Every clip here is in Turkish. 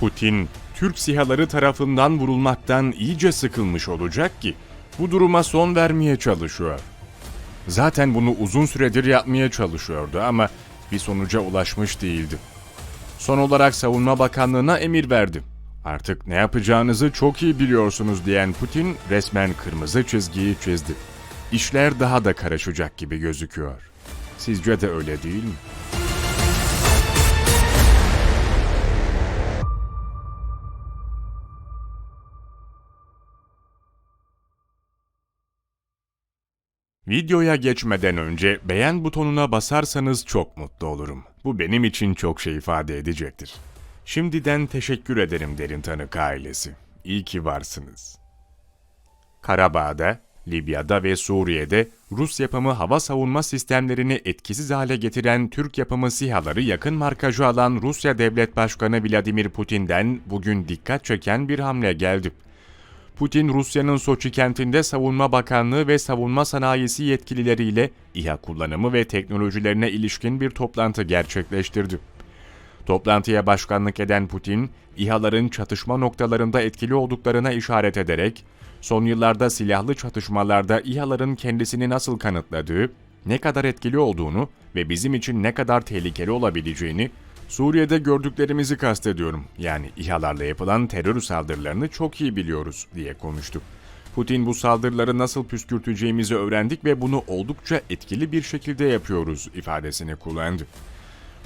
Putin, Türk sihaları tarafından vurulmaktan iyice sıkılmış olacak ki bu duruma son vermeye çalışıyor. Zaten bunu uzun süredir yapmaya çalışıyordu ama bir sonuca ulaşmış değildi. Son olarak Savunma Bakanlığı'na emir verdi. Artık ne yapacağınızı çok iyi biliyorsunuz diyen Putin resmen kırmızı çizgiyi çizdi. İşler daha da karışacak gibi gözüküyor. Sizce de öyle değil mi? Videoya geçmeden önce beğen butonuna basarsanız çok mutlu olurum. Bu benim için çok şey ifade edecektir. Şimdiden teşekkür ederim Derin Tanık ailesi. İyi ki varsınız. Karabağ'da, Libya'da ve Suriye'de Rus yapımı hava savunma sistemlerini etkisiz hale getiren Türk yapımı SİHA'ları yakın markajı alan Rusya Devlet Başkanı Vladimir Putin'den bugün dikkat çeken bir hamle geldi. Putin, Rusya'nın Soçi kentinde Savunma Bakanlığı ve savunma sanayisi yetkilileriyle İHA kullanımı ve teknolojilerine ilişkin bir toplantı gerçekleştirdi. Toplantıya başkanlık eden Putin, İHA'ların çatışma noktalarında etkili olduklarına işaret ederek, son yıllarda silahlı çatışmalarda İHA'ların kendisini nasıl kanıtladığı, ne kadar etkili olduğunu ve bizim için ne kadar tehlikeli olabileceğini, Suriye'de gördüklerimizi kastediyorum. Yani İHA'larla yapılan terör saldırılarını çok iyi biliyoruz diye konuştu. Putin bu saldırıları nasıl püskürteceğimizi öğrendik ve bunu oldukça etkili bir şekilde yapıyoruz ifadesini kullandı.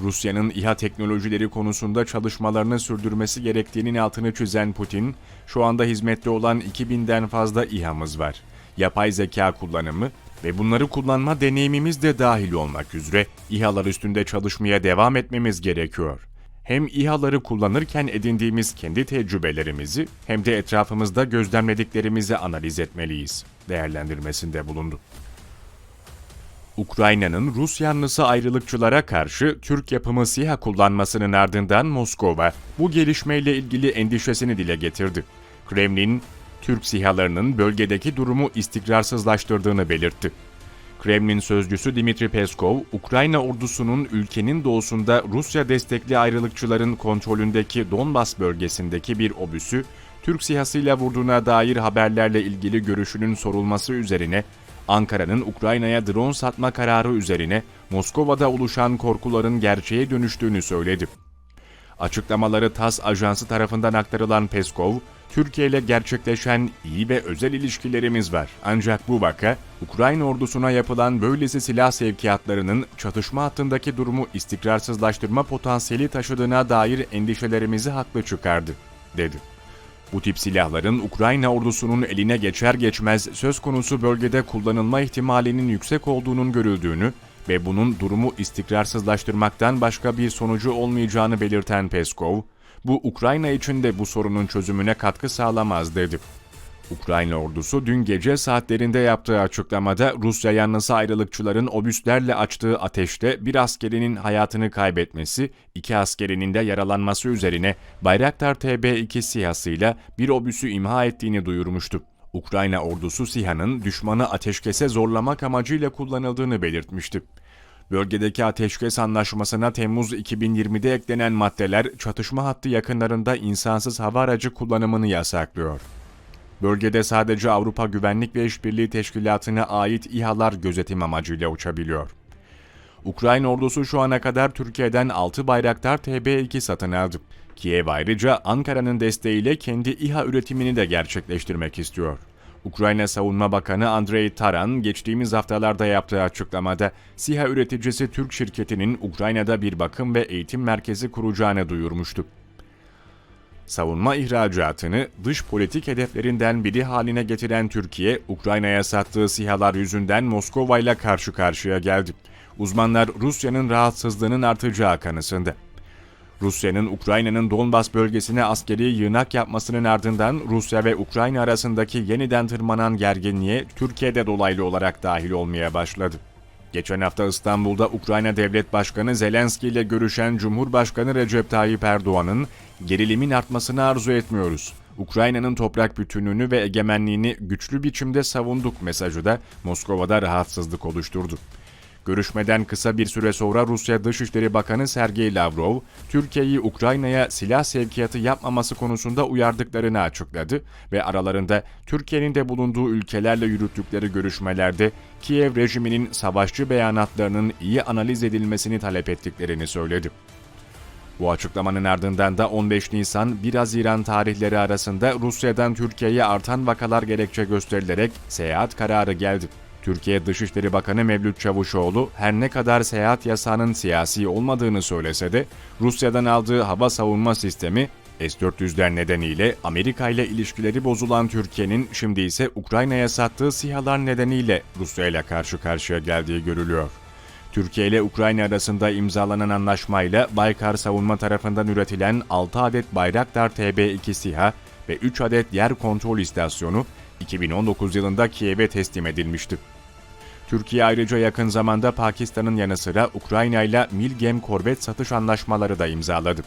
Rusya'nın İHA teknolojileri konusunda çalışmalarını sürdürmesi gerektiğinin altını çizen Putin, şu anda hizmette olan 2000'den fazla İHA'mız var. Yapay zeka kullanımı ve bunları kullanma deneyimimiz de dahil olmak üzere İHA'lar üstünde çalışmaya devam etmemiz gerekiyor. Hem İHA'ları kullanırken edindiğimiz kendi tecrübelerimizi hem de etrafımızda gözlemlediklerimizi analiz etmeliyiz değerlendirmesinde bulundu. Ukrayna'nın Rus yanlısı ayrılıkçılara karşı Türk yapımı SİHA kullanmasının ardından Moskova bu gelişmeyle ilgili endişesini dile getirdi. Kremlin, Türk SİHA'larının bölgedeki durumu istikrarsızlaştırdığını belirtti. Kremlin sözcüsü Dimitri Peskov, Ukrayna ordusunun ülkenin doğusunda Rusya destekli ayrılıkçıların kontrolündeki Donbas bölgesindeki bir obüsü Türk SİHA'sıyla vurduğuna dair haberlerle ilgili görüşünün sorulması üzerine Ankara'nın Ukrayna'ya drone satma kararı üzerine Moskova'da oluşan korkuların gerçeğe dönüştüğünü söyledi. Açıklamaları TASS ajansı tarafından aktarılan Peskov, Türkiye ile gerçekleşen iyi ve özel ilişkilerimiz var. Ancak bu vaka, Ukrayna ordusuna yapılan böylesi silah sevkiyatlarının çatışma hattındaki durumu istikrarsızlaştırma potansiyeli taşıdığına dair endişelerimizi haklı çıkardı, dedi. Bu tip silahların Ukrayna ordusunun eline geçer geçmez söz konusu bölgede kullanılma ihtimalinin yüksek olduğunun görüldüğünü ve bunun durumu istikrarsızlaştırmaktan başka bir sonucu olmayacağını belirten Peskov, bu Ukrayna için de bu sorunun çözümüne katkı sağlamaz dedi. Ukrayna ordusu dün gece saatlerinde yaptığı açıklamada Rusya yanlısı ayrılıkçıların obüslerle açtığı ateşte bir askerinin hayatını kaybetmesi, iki askerinin de yaralanması üzerine Bayraktar TB2 SİHA'sıyla bir obüsü imha ettiğini duyurmuştu. Ukrayna ordusu SİHA'nın düşmanı ateşkese zorlamak amacıyla kullanıldığını belirtmişti. Bölgedeki ateşkes anlaşmasına Temmuz 2020'de eklenen maddeler çatışma hattı yakınlarında insansız hava aracı kullanımını yasaklıyor. Bölgede sadece Avrupa Güvenlik ve İşbirliği Teşkilatı'na ait İHA'lar gözetim amacıyla uçabiliyor. Ukrayna ordusu şu ana kadar Türkiye'den 6 Bayraktar TB2 satın aldı. Kiev ayrıca Ankara'nın desteğiyle kendi İHA üretimini de gerçekleştirmek istiyor. Ukrayna Savunma Bakanı Andrei Taran geçtiğimiz haftalarda yaptığı açıklamada SİHA üreticisi Türk şirketinin Ukrayna'da bir bakım ve eğitim merkezi kuracağını duyurmuştu. Savunma ihracatını dış politik hedeflerinden biri haline getiren Türkiye, Ukrayna'ya sattığı SİHA'lar yüzünden Moskova ile karşı karşıya geldi. Uzmanlar Rusya'nın rahatsızlığının artacağı kanısında. Rusya'nın Ukrayna'nın Donbas bölgesine askeri yığınak yapmasının ardından Rusya ve Ukrayna arasındaki yeniden tırmanan gerginliğe Türkiye'de dolaylı olarak dahil olmaya başladı. Geçen hafta İstanbul'da Ukrayna Devlet Başkanı Zelenski ile görüşen Cumhurbaşkanı Recep Tayyip Erdoğan'ın gerilimin artmasını arzu etmiyoruz. Ukrayna'nın toprak bütünlüğünü ve egemenliğini güçlü biçimde savunduk mesajı da Moskova'da rahatsızlık oluşturdu. Görüşmeden kısa bir süre sonra Rusya Dışişleri Bakanı Sergey Lavrov, Türkiye'yi Ukrayna'ya silah sevkiyatı yapmaması konusunda uyardıklarını açıkladı ve aralarında Türkiye'nin de bulunduğu ülkelerle yürüttükleri görüşmelerde Kiev rejiminin savaşçı beyanatlarının iyi analiz edilmesini talep ettiklerini söyledi. Bu açıklamanın ardından da 15 Nisan 1 Haziran tarihleri arasında Rusya'dan Türkiye'ye artan vakalar gerekçe gösterilerek seyahat kararı geldi. Türkiye Dışişleri Bakanı Mevlüt Çavuşoğlu her ne kadar seyahat yasağının siyasi olmadığını söylese de Rusya'dan aldığı hava savunma sistemi S-400'ler nedeniyle Amerika ile ilişkileri bozulan Türkiye'nin şimdi ise Ukrayna'ya sattığı SİHA'lar nedeniyle Rusya ile karşı karşıya geldiği görülüyor. Türkiye ile Ukrayna arasında imzalanan anlaşmayla Baykar Savunma tarafından üretilen 6 adet Bayraktar TB2 SİHA ve 3 adet yer kontrol istasyonu 2019 yılında Kiev'e teslim edilmişti. Türkiye ayrıca yakın zamanda Pakistan'ın yanı sıra Ukrayna ile Milgem korvet satış anlaşmaları da imzaladı.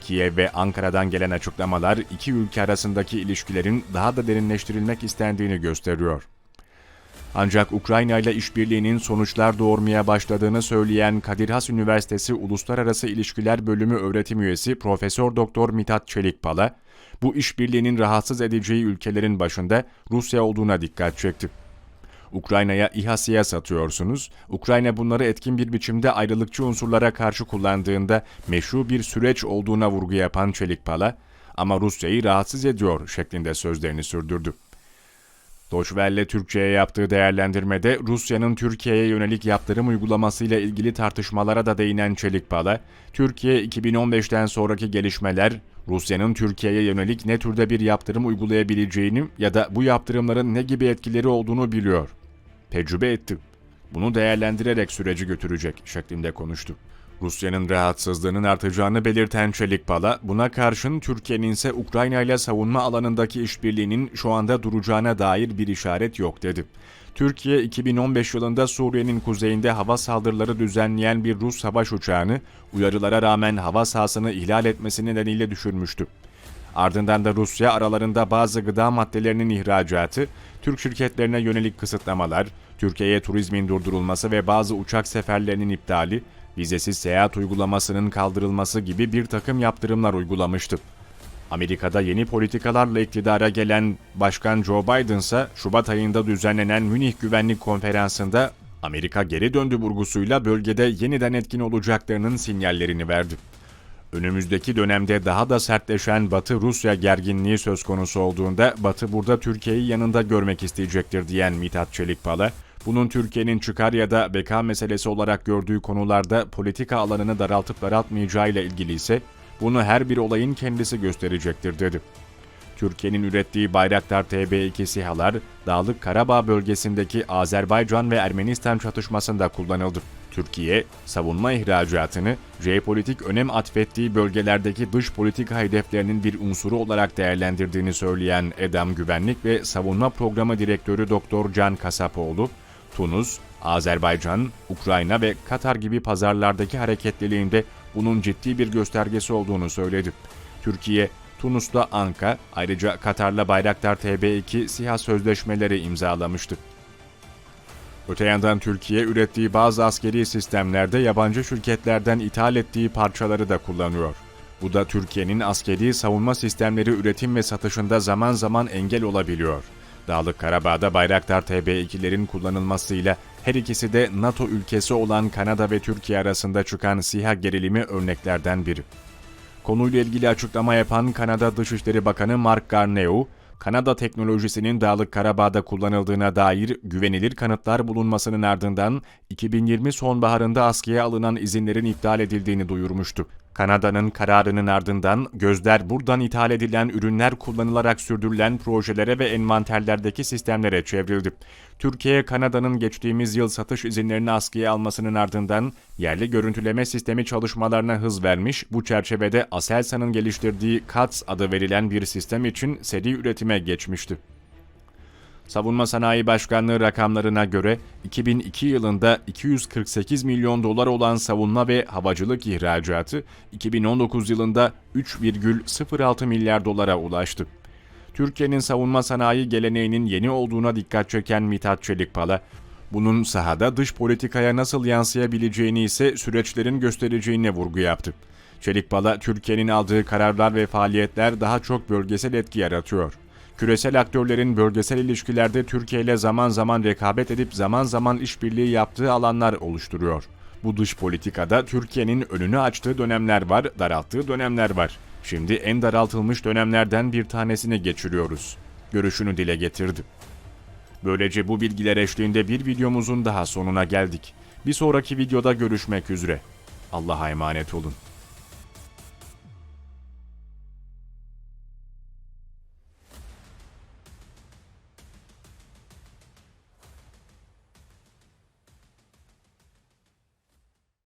Kiev ve Ankara'dan gelen açıklamalar iki ülke arasındaki ilişkilerin daha da derinleştirilmek istendiğini gösteriyor. Ancak Ukrayna ile işbirliğinin sonuçlar doğurmaya başladığını söyleyen Kadir Has Üniversitesi Uluslararası İlişkiler Bölümü öğretim üyesi Profesör Doktor Mithat Çelikpala, bu işbirliğinin rahatsız edeceği ülkelerin başında Rusya olduğuna dikkat çekti. Ukrayna'ya İHA SİHA satıyorsunuz. Ukrayna bunları etkin bir biçimde ayrılıkçı unsurlara karşı kullandığında meşru bir süreç olduğuna vurgu yapan Çelikpala, ama Rusya'yı rahatsız ediyor şeklinde sözlerini sürdürdü. Doçvelle Türkçe'ye yaptığı değerlendirmede Rusya'nın Türkiye'ye yönelik yaptırım uygulamasıyla ilgili tartışmalara da değinen Çelikpala, Türkiye 2015'ten sonraki gelişmeler Rusya'nın Türkiye'ye yönelik ne türde bir yaptırım uygulayabileceğini ya da bu yaptırımların ne gibi etkileri olduğunu biliyor. Tecrübe etti. Bunu değerlendirerek süreci götürecek şeklinde konuştu. Rusya'nın rahatsızlığının artacağını belirten Çelikpala, buna karşın Türkiye'nin ise Ukrayna ile savunma alanındaki işbirliğinin şu anda duracağına dair bir işaret yok dedi. Türkiye 2015 yılında Suriye'nin kuzeyinde hava saldırıları düzenleyen bir Rus savaş uçağını uyarılara rağmen hava sahasını ihlal etmesi nedeniyle düşürmüştü. Ardından da Rusya aralarında bazı gıda maddelerinin ihracatı, Türk şirketlerine yönelik kısıtlamalar, Türkiye'ye turizmin durdurulması ve bazı uçak seferlerinin iptali, vizesiz seyahat uygulamasının kaldırılması gibi bir takım yaptırımlar uygulamıştı. Amerika'da yeni politikalarla iktidara gelen Başkan Joe Biden ise Şubat ayında düzenlenen Münih Güvenlik Konferansı'nda Amerika geri döndü vurgusuyla bölgede yeniden etkin olacaklarının sinyallerini verdi. Önümüzdeki dönemde daha da sertleşen Batı-Rusya gerginliği söz konusu olduğunda Batı burada Türkiye'yi yanında görmek isteyecektir diyen Mithat Çelikpala, bunun Türkiye'nin çıkar ya da beka meselesi olarak gördüğü konularda politika alanını daraltıp daraltmayacağı ile ilgili ise bunu her bir olayın kendisi gösterecektir dedi. Türkiye'nin ürettiği Bayraktar TB2 SİHA'lar Dağlık Karabağ bölgesindeki Azerbaycan ve Ermenistan çatışmasında kullanıldı. Türkiye, savunma ihracatını jeopolitik önem atfettiği bölgelerdeki dış politika hedeflerinin bir unsuru olarak değerlendirdiğini söyleyen EDAM Güvenlik ve Savunma Programı Direktörü Doktor Can Kasapoğlu, Tunus, Azerbaycan, Ukrayna ve Katar gibi pazarlardaki hareketliliğinde bunun ciddi bir göstergesi olduğunu söyledi. Türkiye, Tunus'ta Anka, ayrıca Katar'la Bayraktar TB2 SİHA sözleşmeleri imzalamıştı. Öte yandan Türkiye ürettiği bazı askeri sistemlerde yabancı şirketlerden ithal ettiği parçaları da kullanıyor. Bu da Türkiye'nin askeri savunma sistemleri üretim ve satışında zaman zaman engel olabiliyor. Dağlık Karabağ'da Bayraktar TB2'lerin kullanılmasıyla her ikisi de NATO ülkesi olan Kanada ve Türkiye arasında çıkan SİHA gerilimi örneklerden biri. Konuyla ilgili açıklama yapan Kanada Dışişleri Bakanı Mark Garneau, Kanada teknolojisinin Dağlık Karabağ'da kullanıldığına dair güvenilir kanıtlar bulunmasının ardından 2020 sonbaharında askıya alınan izinlerin iptal edildiğini duyurmuştu. Kanada'nın kararının ardından gözler buradan ithal edilen ürünler kullanılarak sürdürülen projelere ve envanterlerdeki sistemlere çevrildi. Türkiye, Kanada'nın geçtiğimiz yıl satış izinlerini askıya almasının ardından yerli görüntüleme sistemi çalışmalarına hız vermiş, bu çerçevede Aselsan'ın geliştirdiği CATS adı verilen bir sistem için seri üretime geçmişti. Savunma Sanayi Başkanlığı rakamlarına göre 2002 yılında 248 milyon dolar olan savunma ve havacılık ihracatı 2019 yılında 3,06 milyar dolara ulaştı. Türkiye'nin savunma sanayi geleneğinin yeni olduğuna dikkat çeken Mithat Çelikpala, Bunun sahada dış politikaya nasıl yansıyabileceğini ise süreçlerin göstereceğine vurgu yaptı. Çelikbala, Türkiye'nin aldığı kararlar ve faaliyetler daha çok bölgesel etki yaratıyor. Küresel aktörlerin bölgesel ilişkilerde Türkiye ile zaman zaman rekabet edip zaman zaman işbirliği yaptığı alanlar oluşturuyor. Bu dış politikada Türkiye'nin önünü açtığı dönemler var, daralttığı dönemler var. Şimdi en daraltılmış dönemlerden bir tanesini geçiriyoruz. Görüşünü dile getirdi. Böylece bu bilgiler eşliğinde bir videomuzun daha sonuna geldik. Bir sonraki videoda görüşmek üzere. Allah'a emanet olun.